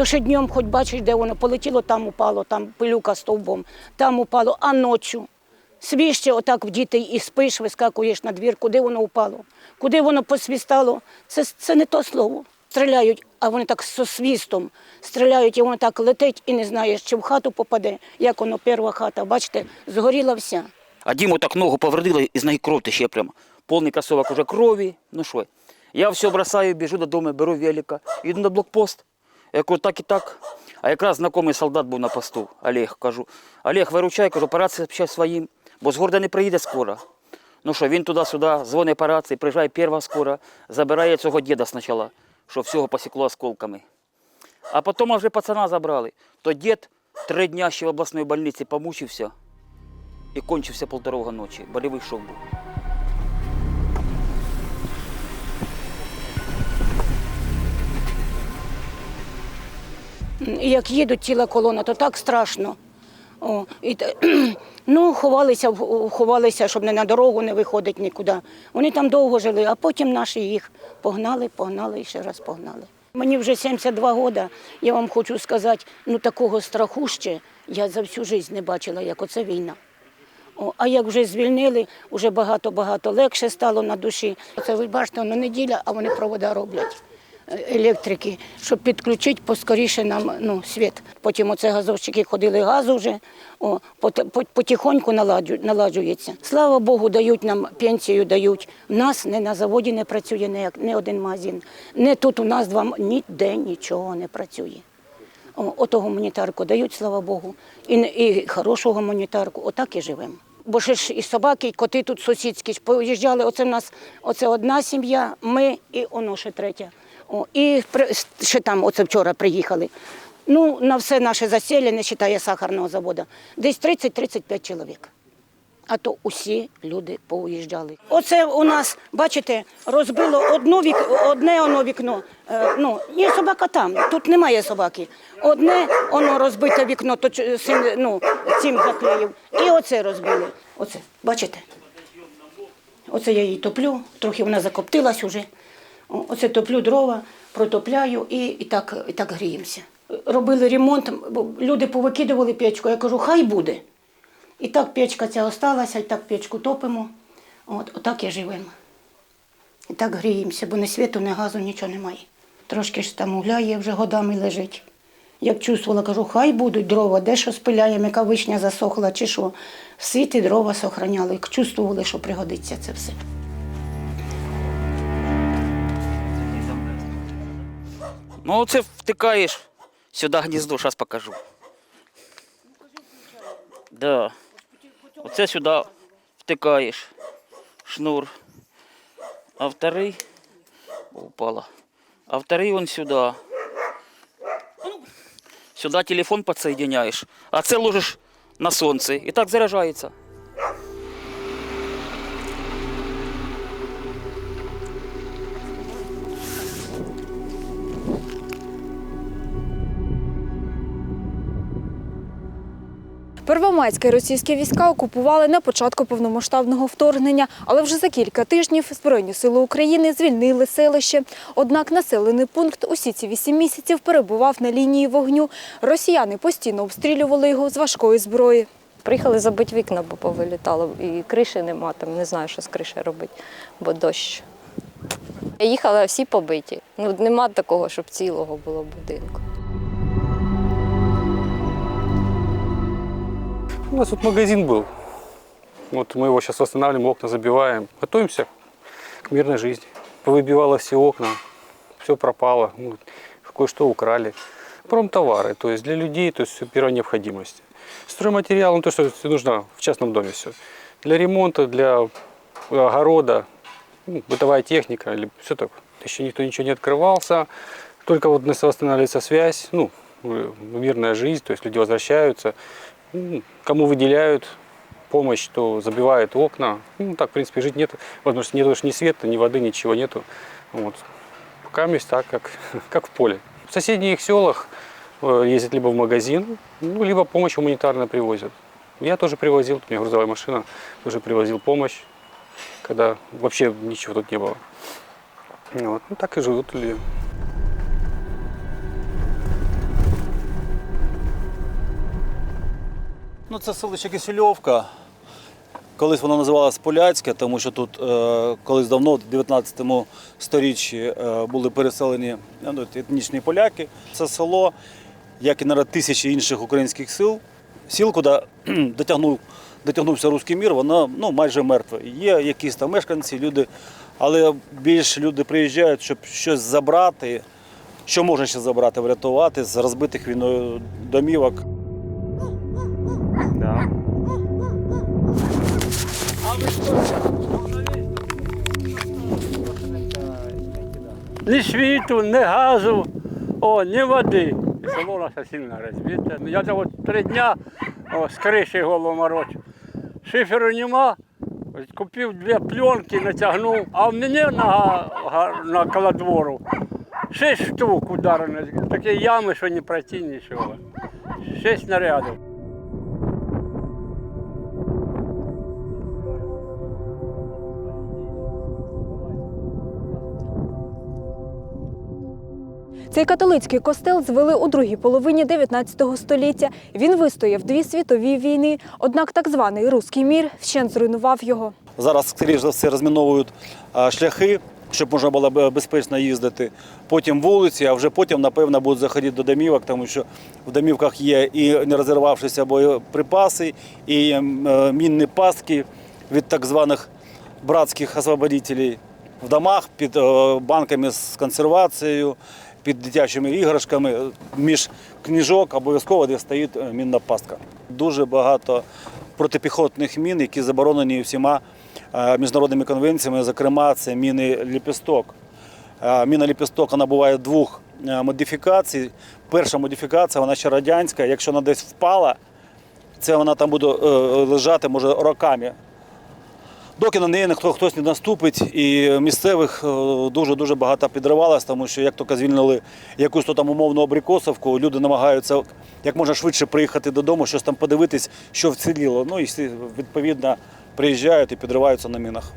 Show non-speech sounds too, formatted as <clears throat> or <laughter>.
То ще днем, хоч бачиш, де воно полетіло, там упало, там пилюка стовбом, там упало, а ночі. Свіще отак в дітей і спиш, вискакуєш на двір, куди воно упало, куди воно посвістало. Це, це не то слово. Стріляють, а вони так зі свістом стріляють, і воно так летить, і не знаєш, чи в хату попаде, як воно перша хата. Бачите, згоріла вся. А Діму так ногу повредили, і з неї кров тече прямо. Повний кросовок уже крові. Ну що? Я все бросаю, біжу додому, беру велика, йду на блокпост. Я кажу, так і так. А якраз знайомий солдат був на посту, Олег. Кажу, Олег, виручай, кажу, по рації общай своїм, бо з города не приїде скоро. Ну що, він туди-сюди, дзвонить по рації, приїжджає перша скоро, забирає цього діда спочатку, що всього посікло осколками. А потім вже пацана забрали. То дід три дня ще в обласній больниці помучився і кончився полтора ночі. Болівий шок був. І як їдуть ціла колона, то так страшно. О, і, <clears throat> ну, ховалися, ховалися, щоб не на дорогу не виходить нікуди. Вони там довго жили, а потім наші їх погнали, погнали і ще раз погнали. Мені вже 72 роки, я вам хочу сказати, ну такого страху ще я за всю життя не бачила, як оце війна. О, а як вже звільнили, вже багато-багато легше стало на душі. Це ви бачите, воно неділя, а вони провода роблять електрики, щоб підключити поскоріше нам ну, світ. Потім оце газовщики ходили газу вже, о, пот- пот- потихоньку наладжується. Слава Богу, дають нам пенсію, дають. У нас не на заводі не працює ніяк, ні один магазин. Не тут у нас два ніде нічого не працює. О, ото гуманітарку дають, слава Богу, і, і хорошу гуманітарку, отак і живемо. Бо ще ж і собаки, і коти тут сусідські поїжджали. Оце в нас оце одна сім'я, ми і оно ще третя. О, і ще там, оце вчора приїхали. Ну, на все наше засілля, не вважає сахарного заводу, десь 30-35 чоловік. А то усі люди поуїжджали. Оце у нас, бачите, розбило одну вік, одне оно вікно. Е, ну, ні, собака там, тут немає собаки. Одне оно розбите вікно, то син ну, цим заклеїв. І оце розбили. Оце, бачите? Оце я її топлю, трохи вона закоптилась уже. Оце топлю дрова, протопляю і, і, так, і так гріємося. Робили ремонт, люди повикидували печку. Я кажу, хай буде. І так печка ця осталася, і так печку топимо. От, отак і живемо. І так гріємося, бо ні світу, ні газу, нічого немає. Трошки ж там угля є, вже годами лежить. Як чувствувала, кажу, хай будуть дрова, де що спиляємо, яка вишня засохла чи що. Світи дрова сохраняли, чувствували, що пригодиться це все. Ну, оце втикаєш сюди гніздо, зараз покажу. Да. Оце сюди втикаєш шнур. А вторий упала. А вторий вон сюди. Сюди телефон підсоединяєш, а це ложиш на сонце і так заряджається. Первомайське російські війська окупували на початку повномасштабного вторгнення, але вже за кілька тижнів Збройні сили України звільнили селище. Однак населений пункт усі ці вісім місяців перебував на лінії вогню. Росіяни постійно обстрілювали його з важкої зброї. Приїхали забити вікна, бо повилітало, і криші нема, там не знаю, що з кришею робити, бо дощ. Я їхала всі побиті. Ну, нема такого, щоб цілого було будинку. У нас тут магазин был. Вот мы его сейчас восстанавливаем, окна забиваем. Готовимся к мирной жизни. Повыбивало все окна, все пропало, ну, кое-что украли. Промтовары, то есть для людей, то есть все первой необходимости. Стройматериал, ну то, что нужно в частном доме все. Для ремонта, для огорода, ну, бытовая техника, или все так. Еще никто ничего не открывался. Только вот восстанавливается связь, ну, э, мирная жизнь, то есть люди возвращаются. Ну, Кому выделяют помощь, то забивают окна. Ну, так, в принципе, жить нет. Возможно, нет ни света, ни воды, ничего нету. Вот. Пока есть так, как, <laughs> как в поле. В соседних селах э, ездят либо в магазин, ну, либо помощь гуманитарно привозят. Я тоже привозил, у меня грузовая машина, тоже привозил помощь, когда вообще ничего тут не было. Вот. Ну, так и живут люди. Ну, це селище Кисельовка. Колись воно називалось Поляцьке, тому що тут е, колись давно, в 19 сторіччі, е, були переселені ну, етнічні поляки. Це село, як і наразі тисячі інших українських сил, сіл, куди дотягнув, дотягнувся руський мір, воно ну, майже мертве. Є якісь там мешканці, люди, але більше люди приїжджають, щоб щось забрати, що можна ще забрати, врятувати з розбитих війною домівок. Да. ні світу, ні газу, о, ні води. І наше сильно розбите. Ну, Я от три дня о, з криші голову морочу. Шиферу нема, купив дві пленки, натягнув, а в мене на, на коло двору шість штук ударено. Такі ями, що не пройти нічого. Шість снарядів. Цей католицький костел звели у другій половині 19 століття. Він вистояв дві світові війни, однак так званий руський мір вщент зруйнував його. Зараз, скоріш за все, розміновують шляхи, щоб можна було безпечно їздити. Потім вулиці, а вже потім, напевно, будуть заходити до домівок, тому що в домівках є і не розірвавшися боєприпаси, і е, мінні пастки від так званих братських освободителів в домах під е, банками з консервацією, під дитячими іграшками. Між книжок обов'язково де стоїть е, мінна пастка. Дуже багато протипіхотних мін, які заборонені всіма е, міжнародними конвенціями, зокрема, це міни ліпісток. Е, Міна ліпісток вона буває двох е, модифікацій. Перша модифікація, вона ще радянська. Якщо вона десь впала, це вона там буде е, лежати може роками. Доки на неї ніхто хтось не наступить, і місцевих дуже дуже багато підривалось, тому що як тільки звільнили якусь то там умовну абрикосовку, люди намагаються як можна швидше приїхати додому, щось там подивитись, що вціліло. Ну і всі, відповідно приїжджають і підриваються на мінах.